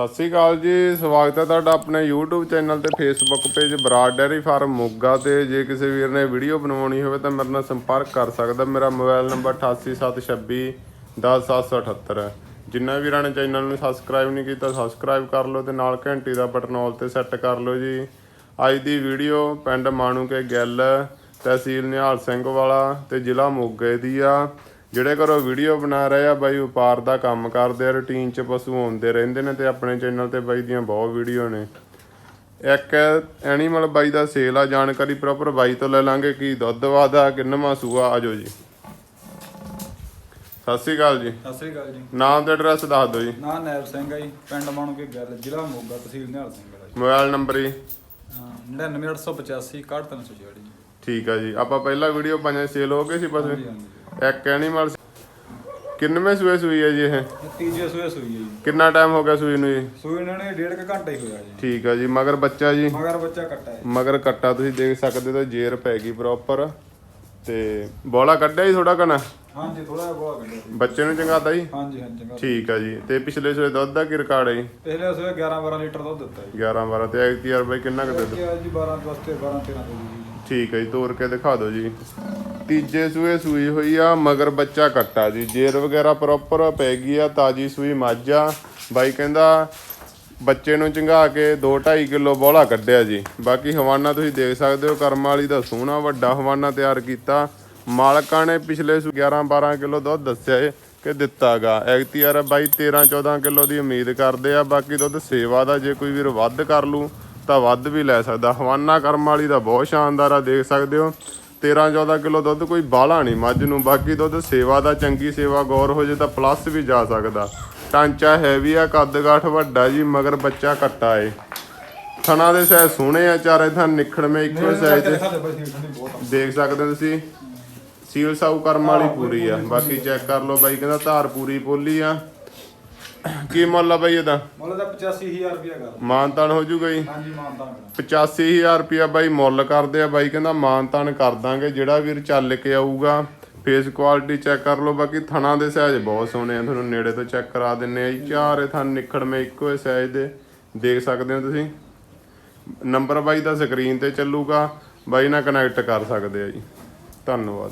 ਸਤਿ ਸ੍ਰੀ ਅਕਾਲ ਜੀ, ਸਵਾਗਤ ਹੈ ਤੁਹਾਡਾ ਆਪਣੇ YouTube ਚੈਨਲ ਤੇ Facebook page Brar dairy farm Moga ਤੇ। ਜੇ ਕਿਸੇ ਵੀਰ ਨੇ ਵੀਡੀਓ ਬਣਾਉਣੀ ਹੋਵੇ ਤਾਂ ਮੇਰੇ ਨਾਲ ਸੰਪਰਕ ਕਰ ਸਕਦਾ। ਮੇਰਾ ਮੋਬਾਈਲ ਨੰਬਰ 8876 10778 ਹੈ। ਜਿੰਨਾ ਵੀਰਾਂ ਨੇ ਚੈਨਲ ਨੂੰ ਸਬਸਕ੍ਰਾਈਬ ਨਹੀਂ ਕੀਤਾ ਸਬਸਕ੍ਰਾਈਬ ਕਰ ਲਓ ਤੇ ਨਾਲ ਘੰਟੀ ਦਾ ਬਟਨ ਆਲ ਤੇ ਸੈੱਟ ਕਰ ਲਓ ਜੀ। ਅੱਜ ਦੀ ਵੀਡੀਓ ਪਿੰਡ ਮਾਣੂ ਕੇ ਗਿੱਲ, ਤਹਿਸੀਲ ਨਿਹਾਲ ਸਿੰਘ ਵਾਲਾ ਤੇ ਜ਼ਿਲ੍ਹਾ ਮੋਗੇ ਦੀ ਆ। ਜਿਹੜੇ ਘਰੋਂ ਵੀਡੀਓ ਬਣਾ ਰਹੇ ਆ ਬਾਈ ਵਪਾਰ ਦਾ ਕੰਮ ਕਰਦੇ ਆ ਰੂਟੀਨ ਚ ਪਸ਼ੂ ਆਉਂਦੇ ਰਹਿੰਦੇ ਨੇ ਤੇ ਆਪਣੇ ਚੈਨਲ ਤੇ ਬਾਈ ਦੀਆਂ ਬਹੁਤ ਵੀਡੀਓ ਨੇ। ਇੱਕ ਐਨੀਮਲ ਬਾਈ ਦਾ ਸੇਲ ਆ ਜਾਣਕਾਰੀ ਪ੍ਰੋਪਰ ਬਾਈ ਤੋਂ ਲੈ ਲਾਂਗੇ ਕੀ ਦੁੱਧ ਵਾਦਾ ਕਿੰਨਵਾਂ ਸੂਆ ਆਜੋ ਜੀ। ਸਤਿ ਸ਼੍ਰੀ ਅਕਾਲ ਜੀ। ਸਤਿ ਸ੍ਰੀ ਅਕਾਲ ਜੀ। ਨਾਮ ਤੇ ਐਡਰੈਸ ਦੱਸ ਦਿਓ ਜੀ। ਨਾਂ ਨੈਬ ਸਿੰਘ ਆ ਜੀ ਪਿੰਡ ਮਾਣੂ ਕੇ ਗੱਲ ਜ਼ਿਲ੍ਹਾ ਮੋਗਾ ਤਹਿਸੀਲ ਨਿਹਾਲ ਸਿੰਘ ਵਾਲਾ ਜੀ। ਮੋਬਾਈਲ ਨੰਬਰ ਜੀ। ਹਾਂ, 99885 61366 ਜੀ। ਠੀਕ ਆ ਜੀ। ਆਪਾਂ ਪਹਿਲਾਂ ਵੀਡੀਓ ਪਾਈਆਂ ਸੇਲ ਹੋ ਗਏ ਸੀ ਬਸ। ਹਾਂਜੀ ਹਾਂਜੀ। ਇੱਕ ਐਨੀਮਲ ਕਿੰਨਵੇਂ ਸੂਏ ਸੂਈ ਹੈ ਜੀ ਇਹ? ਤੀਜੇ ਸੂਏ ਸੂਈ ਹੈ ਜੀ। ਕਿੰਨਾ ਟਾਈਮ ਹੋ ਗਿਆ ਸੂਈ ਨੂੰ ਜੀ? ਸੂਈ ਇਹਨਾਂ ਨੇ ਡੇਢ ਕੁ ਘੰਟਾ ਹੀ ਹੋਇਆ ਜੀ। ਠੀਕ ਆ ਜੀ ਮਗਰ ਬੱਚਾ ਜੀ? ਮਗਰ ਬੱਚਾ ਕੱਟਾ ਹੈ ਮਗਰ ਕੱਟਾ ਤੁਸੀਂ ਦੇਖ ਸਕਦੇ ਹੋ ਜੇਰ ਪੈ ਗਈ ਪ੍ਰੋਪਰ ਤੇ ਬੋਲਾ ਕੱਢਿਆ ਜੀ ਥੋੜਾ ਕਨਾ ਹਾਂਜੀ ਥੋੜਾ ਜਿਹਾ ਬੋਲਾ ਕੱਢਿਆ ਜੀ। ਬੱਚੇ ਨੂੰ ਚੰਗਾਤਾ ਜੀ? ਹਾਂਜੀ ਹਾਂਜੀ ਚੰਗਾ। ਠੀਕ ਆ ਜੀ ਤੇ ਪਿਛਲੇ ਸੂਏ ਦੁੱਧ ਦਾ ਕੀ ਰਿਕਾਰਡ ਹੈ ਜੀ? ਪਹਿਲੇ ਸੂਏ 11 12 ਲੀਟਰ ਦੁੱਧ ਦਿੱਤਾ ਜੀ। 11 12 ਤੇ ਐਕਟੀ ਯਾਰ ਬਾਈ ਕਿੰਨਾ ਕੁ ਦੁੱਧ ਕੀ ਆ ਜੀ 12 ਵਾਸਤੇ 12 13 ਦੇ ਜੀ। ਠੀਕ ਹੈ ਜੀ ਤੋੜ ਕੇ ਦਿਖਾ ਦਿਓ ਜੀ। ਤੀਜੇ ਸੂਏ ਸੂਈ ਹੋਈ ਆ, ਮਗਰ ਬੱਚਾ ਕੱਟਾ ਜੀ। ਜੇਰ ਵਗੈਰਾ ਪ੍ਰੋਪਰ ਪੈ ਗਈ ਆ, ਤਾਜੀ ਸੂਈ ਮੱਝ ਆ। ਬਾਈ ਕਹਿੰਦਾ, ਬੱਚੇ ਨੂੰ ਚੰਗਾ ਕੇ 2.5 ਕਿਲੋ ਬੋਲਾ ਕੱਢਿਆ ਜੀ। ਬਾਕੀ ਹਵਾਨਾ ਤੁਸੀਂ ਦੇਖ ਸਕਦੇ ਹੋ, ਕਰਮ ਵਾਲੀ ਦਾ ਸੋਹਣਾ ਵੱਡਾ ਹਵਾਨਾ ਤਿਆਰ ਕੀਤਾ। ਮਾਲਕਾਂ ਨੇ ਪਿਛਲੇ ਸੂ 11 12 ਕਿਲੋ ਦੁੱਧ ਦੱਸਿਆ ਏ ਕਿ ਦਿੱਤਾਗਾ ਯਾਰ ਬਾਈ 13 14 ਕਿਲੋ ਦੀ ਉਮੀਦ ਕਰਦੇ ਆ, ਬਾਕੀ ਦੁੱਧ ਸੇਵਾ ਦਾ ਜੇ ਕੋਈ ਵੀਰ ਵੱਧ ਕਰ ਲੂ, ਤਾਂ ਵੱਧ ਵੀ ਲੈ ਸਕਦਾ। ਹਵਾਨਾ ਕਰਮ ਵਾਲੀ ਦਾ ਬਹੁਤ ਸ਼ਾਨਦਾਰ ਆ, ਦੇਖ ਸਕਦੇ ਹੋ। 13 14 ਕਿਲੋ ਦੁੱਧ ਕੋਈ ਬਾਹਲਾ ਨਹੀਂ ਮੱਝ ਨੂੰ। ਬਾਕੀ ਦੁੱਧ ਸੇਵਾ ਦਾ ਚੰਗੀ ਸੇਵਾ ਗੌਰ ਹੋ ਜੇ ਤਾਂ ਪਲੱਸ ਵੀ ਜਾ ਸਕਦਾ। ਟਾਂਚਾ ਹੈਵੀ ਆ ਕੱਦ ਕਾਠ ਵੱਡਾ ਜੀ ਮਗਰ ਬੱਚਾ ਕੱਟਾ ਏ। ਥਣਾ ਦੇ ਸਾਇਜ਼ ਸੋਹਣੇ ਆ ਚਾਰੇ ਥਾਂ ਨਿਖੜਵੇਂ ਇੱਕੋ ਸਾਈਜ਼ ਦੇ ਦੇਖ ਸਕਦੇ ਹੋ ਤੁਸੀਂ ਸੀਲ ਸਾਊ ਕਰਮ ਵਾਲੀ ਪੂਰੀ ਆ। ਬਾਕੀ ਚੈੱਕ ਕਰ ਲਓ ਬਾਈ ਕਹਿੰਦਾ ਧਾਰ ਪੂਰੀ ਪੋਲੀ ਆ। ਕੀ ਮੁੱਲ ਆ ਬਾਈ ਇਹਦਾ? ਮੁੱਲ ਦਾ 85000 ਰੁਪਇਆ ਕਰ ਮਾਨਤਾਨ ਹੋ ਜੂਗਾ ਜੀ? ਹਾਂਜੀ ਮਾਨਤਾ ਕਰਾਂ 85000 ਰੁਪਿਆ ਬਾਈ ਮੁੱਲ ਕਰਦੇ ਆ ਬਾਈ ਕਹਿੰਦਾ ਮਾਨਤਾਨ ਕਰ ਦਾਂਗੇ। ਜਿਹੜਾ ਵੀਰ ਚੱਲ ਕੇ ਆਊਗਾ ਫੇਸ ਕੁਆਲਿਟੀ ਚੈੱਕ ਕਰ ਲਓ। ਬਾਕੀ ਥਣਾ ਦੇ ਸਾਈਜ਼ ਬਹੁਤ ਸੋਹਣੇ ਆ ਤੁਹਾਨੂੰ ਨੇੜੇ ਤੋਂ ਚੈੱਕ ਕਰਾ ਦਿੰਨੇ ਆ ਜੀ। ਚਾਰੇ ਥਣ ਨਿਖੜਵੇਂ ਇੱਕੋ ਹੀ ਸਾਈਜ਼ ਦੇ। ਦੇਖ ਸਕਦੇ ਹੋ ਤੁਸੀਂ? ਨੰਬਰ ਬਾਈ ਦਾ ਸਕਰੀਨ ਤੇ ਚੱਲੂਗਾ। ਬਾਈ ਨਾਲ ਕਨੈਕਟ ਕਰ ਸਕਦੇ ਆ ਜੀ। ਧੰਨਵਾਦ।